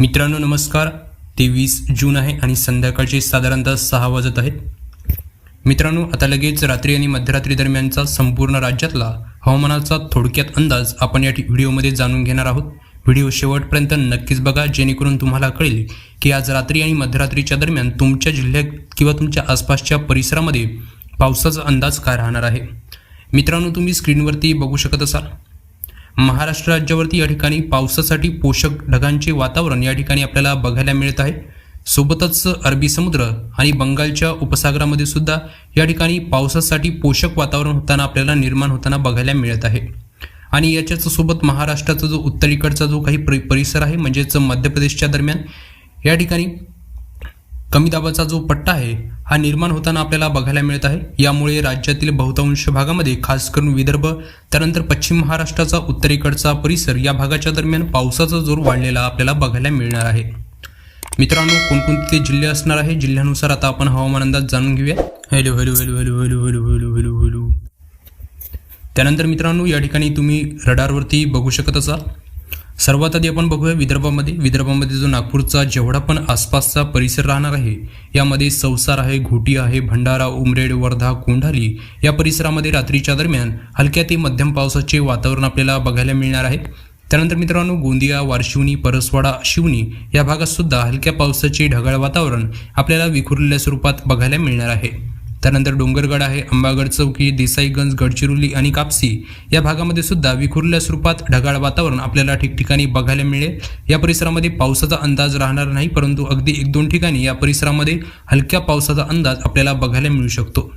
मित्रांनो नमस्कार. तेवीस जून आहे आणि संध्याकाळचे साधारणतः सहा वाजत आहेत. मित्रांनो आता लगेच रात्री आणि मध्यरात्री दरम्यानचा संपूर्ण राज्यातला हवामानाचा थोडक्यात अंदाज आपण या व्हिडिओमध्ये जाणून घेणार आहोत. व्हिडिओ शेवटपर्यंत नक्कीच बघा जेणेकरून तुम्हाला कळेल की आज रात्री आणि मध्यरात्रीच्या दरम्यान तुमच्या जिल्ह्यात किंवा तुमच्या आसपासच्या परिसरामध्ये पावसाचा अंदाज काय राहणार आहे. मित्रांनो तुम्ही स्क्रीनवरती बघू शकत असाल. महाराष्ट्र राज्यावरती या ठिकाणी पावसासाठी पोषक ढगांचे वातावरण या ठिकाणी आपल्याला बघायला मिळत आहे. सोबतच अरबी समुद्र आणि बंगालच्या उपसागरामध्ये सुद्धा या ठिकाणी पावसासाठी पोषक वातावरण होताना आपल्याला निर्माण होताना बघायला मिळत आहे. आणि याच्याच सोबत महाराष्ट्राचा जो उत्तरेकडचा जो काही परिसर आहे म्हणजेच मध्य प्रदेशच्या दरम्यान या ठिकाणी कमी दाबाचा जो पट्टा आहे हा निर्माण होताना आपल्याला बघायला मिळत आहे. यामुळे राज्यातील बहुतांश भागामध्ये खास करून विदर्भ त्यानंतर पश्चिम महाराष्ट्राचा उत्तरेकडचा परिसर या भागाच्या दरम्यान पावसाचा जोर वाढलेला आपल्याला बघायला मिळणार आहे. मित्रांनो कोणकोणते जिल्हे असणार आहे? जिल्ह्यानुसार आता आपण हवामान अंदाज जाणून घेऊया. Hello hello hello hello hello hello hello hello hello. त्यानंतर मित्रांनो या ठिकाणी तुम्ही रडारवरती बघू शकत असाल. सर्वात आधी आपण बघूया विदर्भामध्ये. विदर्भामध्ये जो नागपूरचा जेवढा पण आसपासचा परिसर राहणार आहे यामध्ये संसार आहे घोटी आहे भंडारा उमरेड वर्धा कोंढाली या परिसरामध्ये रात्रीच्या दरम्यान हलक्या ते मध्यम पावसाचे वातावरण आपल्याला बघायला मिळणार आहे. त्यानंतर मित्रांनो गोंदिया वारशिवनी परसवाडा शिवनी या भागात सुद्धा हलक्या पावसाचे ढगाळ वातावरण आपल्याला विखुरलेल्या स्वरूपात बघायला मिळणार आहे. त्यानंतर डोंगरगड आहे अंबागड चौकी देसाईगंज गडचिरोली आणि कापसी. या भागामध्ये सुद्धा विखुरल्या स्वरूपात ढगाळ वातावरण आपल्याला ठिकठिकाणी बघायला मिळेल. या परिसरामध्ये पावसाचा अंदाज राहणार नाही परंतु अगदी एक दोन ठिकाणी या परिसरामध्ये हलक्या पावसाचा अंदाज आपल्याला बघायला मिळू शकतो.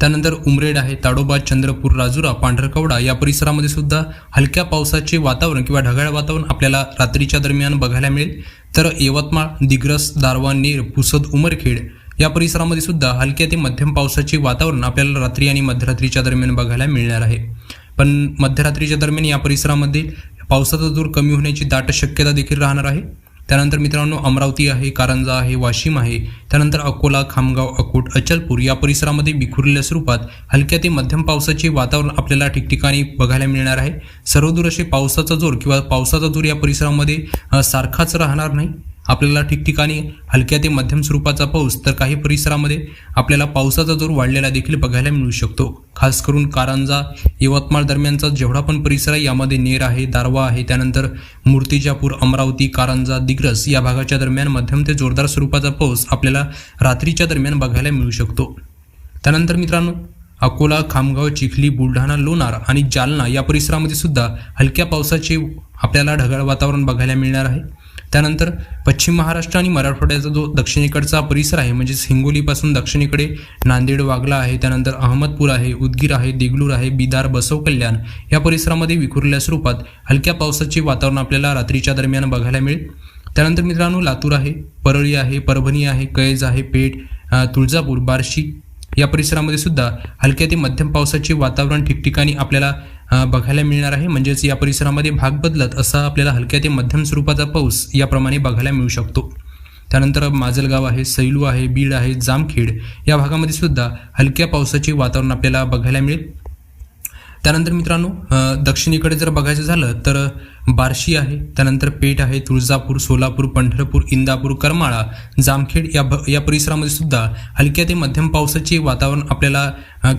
त्यानंतर उमरेड आहे ताडोबा चंद्रपूर राजुरा पांढरकवडा या परिसरामध्ये सुद्धा हलक्या पावसाचे वातावरण किंवा ढगाळ वातावरण आपल्याला रात्रीच्या दरम्यान बघायला मिळेल. तर यवतमाळ दिग्रस दारवा नेर पुसद उमरखेड या परिसरामध्ये सुद्धा हलक्या ते मध्यम पावसाचे वातावरण आपल्याला रात्री आणि मध्यरात्रीच्या दरम्यान बघायला मिळणार आहे. पण मध्यरात्रीच्या दरम्यान या परिसरामध्ये पावसाचा जोर कमी होण्याची दाट शक्यता देखील राहणार आहे. त्यानंतर मित्रांनो अमरावती आहे कारंजा आहे वाशिम आहे त्यानंतर अकोला खामगाव अकोट अचलपूर या परिसरामध्ये विखुरलेल्या स्वरूपात हलक्या ते मध्यम पावसाचे वातावरण आपल्याला ठिकठिकाणी बघायला मिळणार आहे. सर्वदूर असे पावसाचा जोर किंवा पावसाचा जोर या परिसरामध्ये सारखाच राहणार नाही. आपल्याला ठिकठिकाणी हलक्या ते मध्यम स्वरूपाचा पाऊस तर काही परिसरामध्ये आपल्याला पावसाचा जोर वाढलेला देखील बघायला मिळू शकतो. खास करून कारंजा यवतमाळ दरम्यानचा जेवढा पण परिसर आहे यामध्ये नेर आहे दारवा आहे त्यानंतर मूर्तिजापूर अमरावती कारंजा दिग्रस या भागाच्या दरम्यान मध्यम ते जोरदार स्वरूपाचा पाऊस आपल्याला रात्रीच्या दरम्यान बघायला मिळू शकतो. त्यानंतर मित्रांनो अकोला खामगाव चिखली बुलढाणा लोणार आणि जालना या परिसरामध्ये सुद्धा हलक्या पावसाचे आपल्याला ढगाळ वातावरण बघायला मिळणार आहे. त्यानंतर पश्चिम महाराष्ट्र आणि मराठवाड्याचा जो दक्षिणेकडचा परिसर आहे म्हणजेच हिंगोलीपासून दक्षिणेकडे नांदेड वागला आहे त्यानंतर अहमदपूर आहे उदगीर आहे देगलूर आहे बिदार बसव कल्याण या परिसरामध्ये विखुरलेल्या स्वरूपात हलक्या पावसाचे वातावरण आपल्याला रात्रीच्या दरम्यान बघायला मिळेल. त्यानंतर मित्रांनो लातूर आहे परळी आहे परभणी आहे कैज आहे पेठ तुळजापूर बार्शी या परिसरामध्ये सुद्धा हलक्या ते मध्यम पावसाचे वातावरण ठिकठिकाणी आपल्याला बघायला मिळणार आहे. म्हणजेच या परिसरामध्ये भाग बदलत असा आपल्याला हलक्या ते मध्यम स्वरूपाचा पाऊस याप्रमाणे बघायला मिळू शकतो. त्यानंतर माजलगाव आहे सैलू आहे बीड आहे जामखेड या भागामध्ये सुद्धा हलक्या पावसाचे वातावरण आपल्याला बघायला मिळेल. त्यानंतर मित्रांनो दक्षिणेकडे जर बघायचं झालं तर बार्शी आहे त्यानंतर पेठ आहे तुळजापूर सोलापूर पंढरपूर इंदापूर करमाळा जामखेड या भ या परिसरामध्ये सुद्धा हलक्या ते मध्यम पावसाचे वातावरण आपल्याला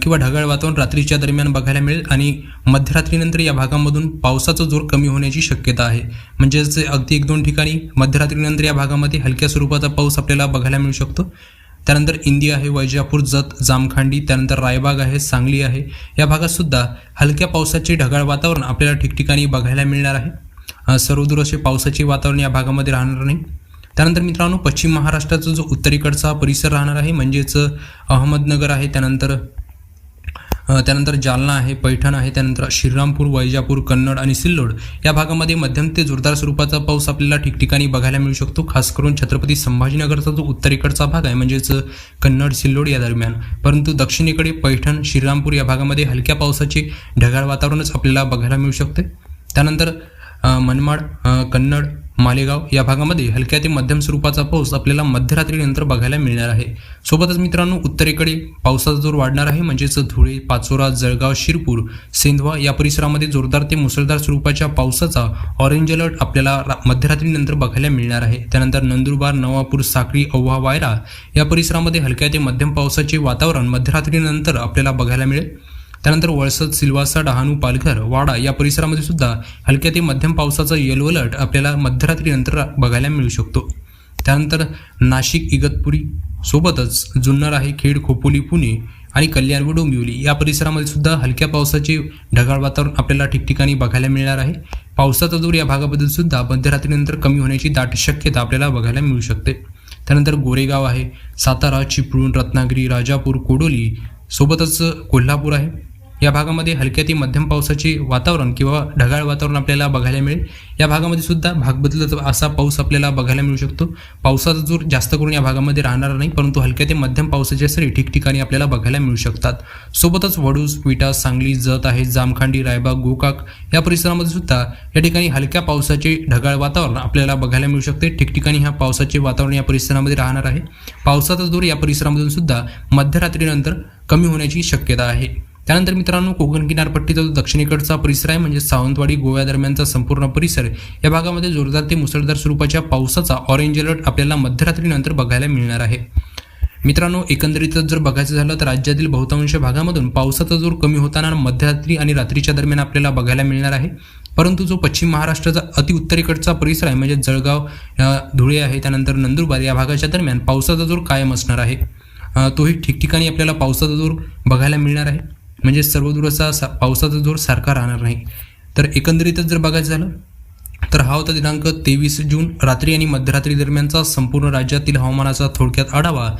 किंवा ढगाळ वातावरण रात्रीच्या दरम्यान बघायला मिळेल आणि मध्यरात्रीनंतर या भागामधून पावसाचा जोर कमी होण्याची शक्यता आहे. म्हणजेच अगदी एक दोन ठिकाणी मध्यरात्रीनंतर या भागामध्ये हलक्या स्वरूपाचा पाऊस आपल्याला बघायला मिळू शकतो. त्यानंतर इंदी आहे वैजापूर जत जामखांडी त्यानंतर रायबाग आहे सांगली आहे. या भागात सुद्धा हलक्या पावसाचे ढगाळ वातावरण आपल्याला ठिकठिकाणी बघायला मिळणार आहे. सर्वदूर असे पावसाचे वातावरण या भागामध्ये राहणार नाही. त्यानंतर मित्रांनो पश्चिम महाराष्ट्राचा जो उत्तरेकडचा परिसर राहणार आहे म्हणजेच अहमदनगर आहे त्यानंतर त्यानंतर जालना आहे पैठण आहे त्यानंतर श्रीरामपूर वैजापूर कन्नड आणि सिल्लोड. या भागामध्ये मध्यम ते जोरदार स्वरूपाचा पाऊस आपल्याला ठिकठिकाणी बघायला मिळू शकतो. खास करून छत्रपती संभाजीनगरचा जो उत्तरेकडचा भाग आहे म्हणजेच कन्नड सिल्लोड या दरम्यान. परंतु दक्षिणेकडे पैठण श्रीरामपूर या भागामध्ये हलक्या पावसाचे ढगाळ वातावरणच आपल्याला बघायला मिळू शकते. त्यानंतर मनमाड कन्नड मालेगाव या भागामध्ये हलक्या ते मध्यम स्वरूपाचा पाऊस आपल्याला मध्यरात्रीनंतर बघायला मिळणार आहे. सोबतच मित्रांनो उत्तरेकडे पावसाचा जोर वाढणार आहे. म्हणजेच धुळे पाचोरा जळगाव शिरपूर सेंधवा या परिसरामध्ये जोरदार ते मुसळधार स्वरूपाच्या पावसाचा ऑरेंज अलर्ट आपल्याला रा- मध्यरात्रीनंतर बघायला मिळणार आहे. त्यानंतर नंदुरबार नवापूर साक्री औहा वायरा या परिसरामध्ये हलक्या ते मध्यम पावसाचे वातावरण मध्यरात्रीनंतर आपल्याला बघायला मिळेल. त्यानंतर वळसद सिल्वासा डहाणू पालघर वाडा या परिसरामध्ये सुद्धा हलक्या ते मध्यम पावसाचा येलो अलर्ट आपल्याला मध्यरात्रीनंतर बघायला मिळू शकतो. त्यानंतर नाशिक इगतपुरी सोबतच जुन्नर आहे खेड खोपोली पुणे आणि कल्याण व डोंबिवली या परिसरामध्ये सुद्धा हलक्या पावसाचे ढगाळ वातावरण आपल्याला ठिकठिकाणी बघायला मिळणार आहे. पावसाचा जोर या भागाबद्दल सुद्धा मध्यरात्रीनंतर कमी होण्याची दाट शक्यता आपल्याला बघायला मिळू शकते. त्यानंतर गोरेगाव आहे सातारा चिपळूण रत्नागिरी राजापूर कोडोली सोबतच कोल्हापूर आहे. या भागामध्ये हलक्या ते मध्यम पावसाचे वातावरण किंवा ढगाळ वातावरण आपल्याला बघायला मिळेल. या भागामध्ये सुद्धा भाग बदलत असा पाऊस आपल्याला बघायला मिळू शकतो. पावसाचा जोर जास्त करून या भागामध्ये राहणार नाही परंतु हलक्या ते मध्यम पावसाच्या सरी ठिकठिकाणी आपल्याला बघायला मिळू शकतात. सोबतच वडूज विटा सांगली जत आहे जामखांडी रायबाग गोकाक या परिसरामध्ये सुद्धा या ठिकाणी हलक्या पावसाचे ढगाळ वातावरण आपल्याला बघायला मिळू शकते. ठिकठिकाणी ह्या पावसाचे वातावरण या परिसरामध्ये राहणार आहे. पावसाचा जोर या परिसरामधून सुद्धा मध्यरात्रीनंतर कमी होण्याची शक्यता आहे. त्यानंतर मित्रांनो कोकण किनारपट्टीचा जो दक्षिणेकडचा परिसर आहे म्हणजे सावंतवाडी गोव्या दरम्यानचा संपूर्ण परिसर या भागामध्ये जोरदार ते मुसळधार स्वरूपाच्या पावसाचा ऑरेंज अलर्ट आपल्याला मध्यरात्रीनंतर बघायला मिळणार आहे. मित्रांनो एकंदरीतच जर बघायचं झालं तर राज्यातील बहुतांश भागामधून पावसाचा जोर कमी होताना मध्यरात्री आणि रात्रीच्या दरम्यान आपल्याला बघायला मिळणार आहे. परंतु जो पश्चिम महाराष्ट्राचा अति उत्तरेकडचा परिसर आहे म्हणजे जळगाव धुळे आहे त्यानंतर नंदुरबार या भागाच्या दरम्यान पावसाचा जोर कायम असणार आहे. तोही ठिकठिकाणी आपल्याला पावसाचा जोर बघायला मिळणार आहे. म्हणजे सर्वदूर असा सा- पावसाचा जोर सारखा राहणार नाही. तर एकंदरीतच जर बघायचं झालं तर हा होता दिनांक तेवीस जून रात्री आणि मध्यरात्री दरम्यानचा संपूर्ण राज्यातील हवामानाचा थोडक्यात आढावा.